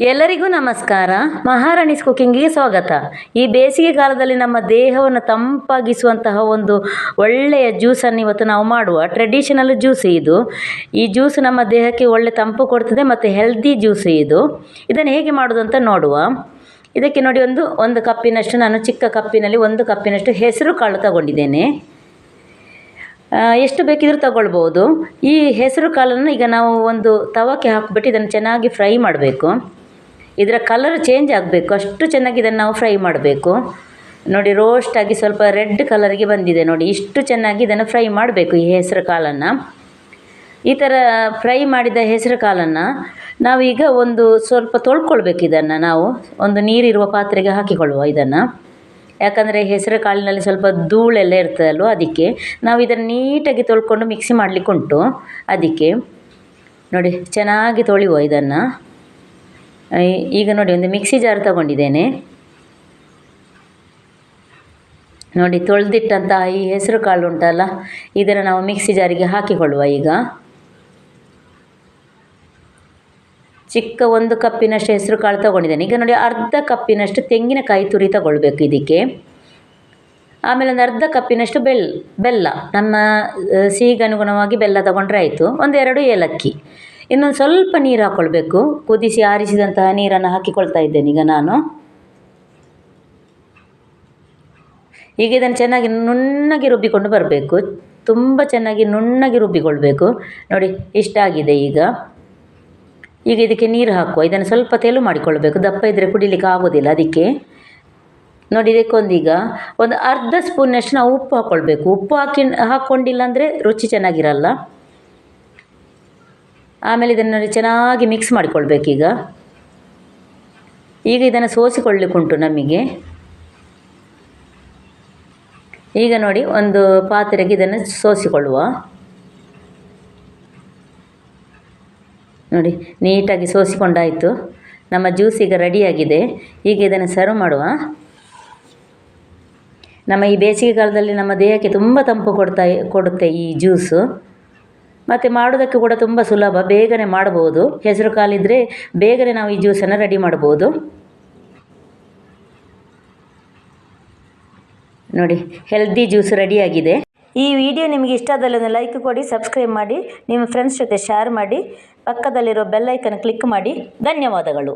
ಎಲ್ಲರಿಗೂ ನಮಸ್ಕಾರ. ಮಹಾರಾಣಿಸ್ ಕುಕ್ಕಿಂಗಿಗೆ ಸ್ವಾಗತ. ಈ ಬೇಸಿಗೆ ಕಾಲದಲ್ಲಿ ನಮ್ಮ ದೇಹವನ್ನು ತಂಪಾಗಿಸುವಂತಹ ಒಂದು ಒಳ್ಳೆಯ ಜ್ಯೂಸನ್ನು ಇವತ್ತು ನಾವು ಮಾಡುವ ಟ್ರೆಡಿಷನಲ್ ಜ್ಯೂಸ್ ಇದು. ಈ ಜ್ಯೂಸ್ ನಮ್ಮ ದೇಹಕ್ಕೆ ಒಳ್ಳೆ ತಂಪು ಕೊಡ್ತದೆ ಮತ್ತು ಹೆಲ್ದಿ ಜ್ಯೂಸ್ ಇದು. ಇದನ್ನು ಹೇಗೆ ಮಾಡೋದು ಅಂತ ನೋಡುವ. ಇದಕ್ಕೆ ನೋಡಿ ಒಂದು ಒಂದು ಕಪ್ಪಿನಷ್ಟು ನಾನು ಚಿಕ್ಕ ಕಪ್ಪಿನಲ್ಲಿ ಒಂದು ಕಪ್ಪಿನಷ್ಟು ಹೆಸರು ಕಾಳು ತಗೊಂಡಿದ್ದೇನೆ. ಎಷ್ಟು ಬೇಕಿದ್ರೂ ತಗೊಳ್ಬೋದು. ಈ ಹೆಸರು ಕಾಳನ್ನು ಈಗ ನಾವು ಒಂದು ತವಕ್ಕೆ ಹಾಕಿಬಿಟ್ಟು ಇದನ್ನು ಚೆನ್ನಾಗಿ ಫ್ರೈ ಮಾಡಬೇಕು. ಇದರ ಕಲರ್ ಚೇಂಜ್ ಆಗಬೇಕು. ಅಷ್ಟು ಚೆನ್ನಾಗಿ ಇದನ್ನು ನಾವು ಫ್ರೈ ಮಾಡಬೇಕು. ನೋಡಿ ರೋಸ್ಟ್ ಆಗಿ ಸ್ವಲ್ಪ ರೆಡ್ ಕಲರಿಗೆ ಬಂದಿದೆ ನೋಡಿ. ಇಷ್ಟು ಚೆನ್ನಾಗಿ ಇದನ್ನು ಫ್ರೈ ಮಾಡಬೇಕು ಈ ಹೆಸರು ಕಾಳನ್ನು. ಈ ಥರ ಫ್ರೈ ಮಾಡಿದ ಹೆಸರು ಕಾಳನ್ನು ನಾವೀಗ ಒಂದು ಸ್ವಲ್ಪ ತೊಳ್ಕೊಳ್ಬೇಕು ಇದನ್ನು ನಾವು. ಒಂದು ನೀರಿರುವ ಪಾತ್ರೆಗೆ ಹಾಕಿಕೊಳ್ಳುವ ಇದನ್ನು. ಯಾಕಂದರೆ ಹೆಸರು ಕಾಳಿನಲ್ಲಿ ಸ್ವಲ್ಪ ಧೂಳೆಲ್ಲ ಇರ್ತದಲ್ವ ಅದಕ್ಕೆ. ನಾವು ಇದನ್ನು ನೀಟಾಗಿ ತೊಳ್ಕೊಂಡು ಮಿಕ್ಸಿ ಮಾಡಲಿಕ್ಕುಂಟು. ಅದಕ್ಕೆ ನೋಡಿ ಚೆನ್ನಾಗಿ ತೊಳೆಯುವ ಇದನ್ನು. ಈಗ ನೋಡಿ ಒಂದು ಮಿಕ್ಸಿ ಜಾರ್ ತಗೊಂಡಿದ್ದೇನೆ. ನೋಡಿ ತೊಳೆದಿಟ್ಟಂತಹ ಈ ಹೆಸರು ಕಾಳು ಉಂಟಲ್ಲ, ಇದನ್ನು ನಾವು ಮಿಕ್ಸಿ ಜಾರಿಗೆ ಹಾಕಿಕೊಳ್ಳುವ ಈಗ. ಚಿಕ್ಕ ಒಂದು ಕಪ್ಪಿನಷ್ಟು ಹೆಸರು ಕಾಳು ತಗೊಂಡಿದ್ದೇನೆ. ಈಗ ನೋಡಿ ಅರ್ಧ ಕಪ್ಪಿನಷ್ಟು ತೆಂಗಿನಕಾಯಿ ತುರಿ ತಗೊಳ್ಬೇಕು ಇದಕ್ಕೆ. ಆಮೇಲೆ ಒಂದು ಅರ್ಧ ಕಪ್ಪಿನಷ್ಟು ಬೆಲ್ಲ ಬೆಲ್ಲ, ನಮ್ಮ ಸಿಹಿಗನುಗುಣವಾಗಿ ಬೆಲ್ಲ ತಗೊಂಡ್ರೆ ಆಯಿತು. ಒಂದೆರಡು ಏಲಕ್ಕಿ. ಇನ್ನೊಂದು ಸ್ವಲ್ಪ ನೀರು ಹಾಕ್ಕೊಳ್ಬೇಕು ಕುದಿಸಿ ಆರಿಸಿದಂತಹ ನೀರನ್ನು ಹಾಕಿಕೊಳ್ತಾ ಇದ್ದೇನೆ ಈಗ ನಾನು. ಈಗ ಇದನ್ನು ಚೆನ್ನಾಗಿ ನುಣ್ಣಗೆ ರುಬ್ಬಿಕೊಂಡು ಬರಬೇಕು. ತುಂಬ ಚೆನ್ನಾಗಿ ನುಣ್ಣಗೆ ರುಬ್ಬಿಕೊಳ್ಬೇಕು. ನೋಡಿ ಇಷ್ಟಾಗಿದೆ ಈಗ. ಈಗ ಇದಕ್ಕೆ ನೀರು ಹಾಕುವ. ಇದನ್ನು ಸ್ವಲ್ಪ ತೆಲು ಮಾಡಿಕೊಳ್ಬೇಕು. ದಪ್ಪ ಇದ್ದರೆ ಕುಡಿಲಿಕ್ಕೆ ಆಗೋದಿಲ್ಲ ಅದಕ್ಕೆ. ನೋಡಿ ಇದಕ್ಕೊಂದೀಗ ಒಂದು ಅರ್ಧ ಸ್ಪೂನಷ್ಟು ನಾವು ಉಪ್ಪು ಹಾಕ್ಕೊಳ್ಬೇಕು ಉಪ್ಪು ಹಾಕಿ ಹಾಕ್ಕೊಂಡಿಲ್ಲ ಅಂದರೆ ರುಚಿ ಚೆನ್ನಾಗಿರಲ್ಲ. ಆಮೇಲೆ ಇದನ್ನು ಚೆನ್ನಾಗಿ ಮಿಕ್ಸ್ ಮಾಡಿಕೊಳ್ಬೇಕೀಗ. ಈಗ ಇದನ್ನು ಸೋಸಿಕೊಳ್ಳಿಕ್ಕುಂಟು ನಮಗೆ. ಈಗ ನೋಡಿ ಒಂದು ಪಾತ್ರೆಗೆ ಇದನ್ನು ಸೋಸಿಕೊಳ್ಳುವ. ನೋಡಿ, ನೀಟಾಗಿ ಸೋಸಿಕೊಂಡಾಯಿತು. ನಮ್ಮ ಜ್ಯೂಸ್ ಈಗ ರೆಡಿಯಾಗಿದೆ. ಈಗ ಇದನ್ನು ಸರ್ವ್ ಮಾಡುವ. ನಮ್ಮ ಈ ಬೇಸಿಗೆ ಕಾಲದಲ್ಲಿ ನಮ್ಮ ದೇಹಕ್ಕೆ ತುಂಬ ತಂಪು ಕೊಡ್ತಾ, ಕೊಡುತ್ತೆ ಈ ಜ್ಯೂಸು. ಮತ್ತು ಮಾಡೋದಕ್ಕೆ ಕೂಡ ತುಂಬ ಸುಲಭ. ಬೇಗನೆ ಮಾಡ್ಬೋದು ಹೆಸರು ಕಾಲಿದ್ರೆ ಬೇಗನೆ ನಾವು ಈ ಜ್ಯೂಸನ್ನು ರೆಡಿ ಮಾಡ್ಬೋದು ನೋಡಿ ಹೆಲ್ದಿ ಜ್ಯೂಸ್ ರೆಡಿಯಾಗಿದೆ ಈ ವಿಡಿಯೋ ನಿಮಗೆ ಇಷ್ಟ ಆದಲ್ಲಿ ಒಂದು ಲೈಕ್ ಕೊಡಿ ಸಬ್ಸ್ಕ್ರೈಬ್ ಮಾಡಿ, ನಿಮ್ಮ ಫ್ರೆಂಡ್ಸ್ ಜೊತೆ ಶೇರ್ ಮಾಡಿ, ಪಕ್ಕದಲ್ಲಿರೋ ಬೆಲ್ಲೈಕನ್ ಕ್ಲಿಕ್ ಮಾಡಿ. ಧನ್ಯವಾದಗಳು.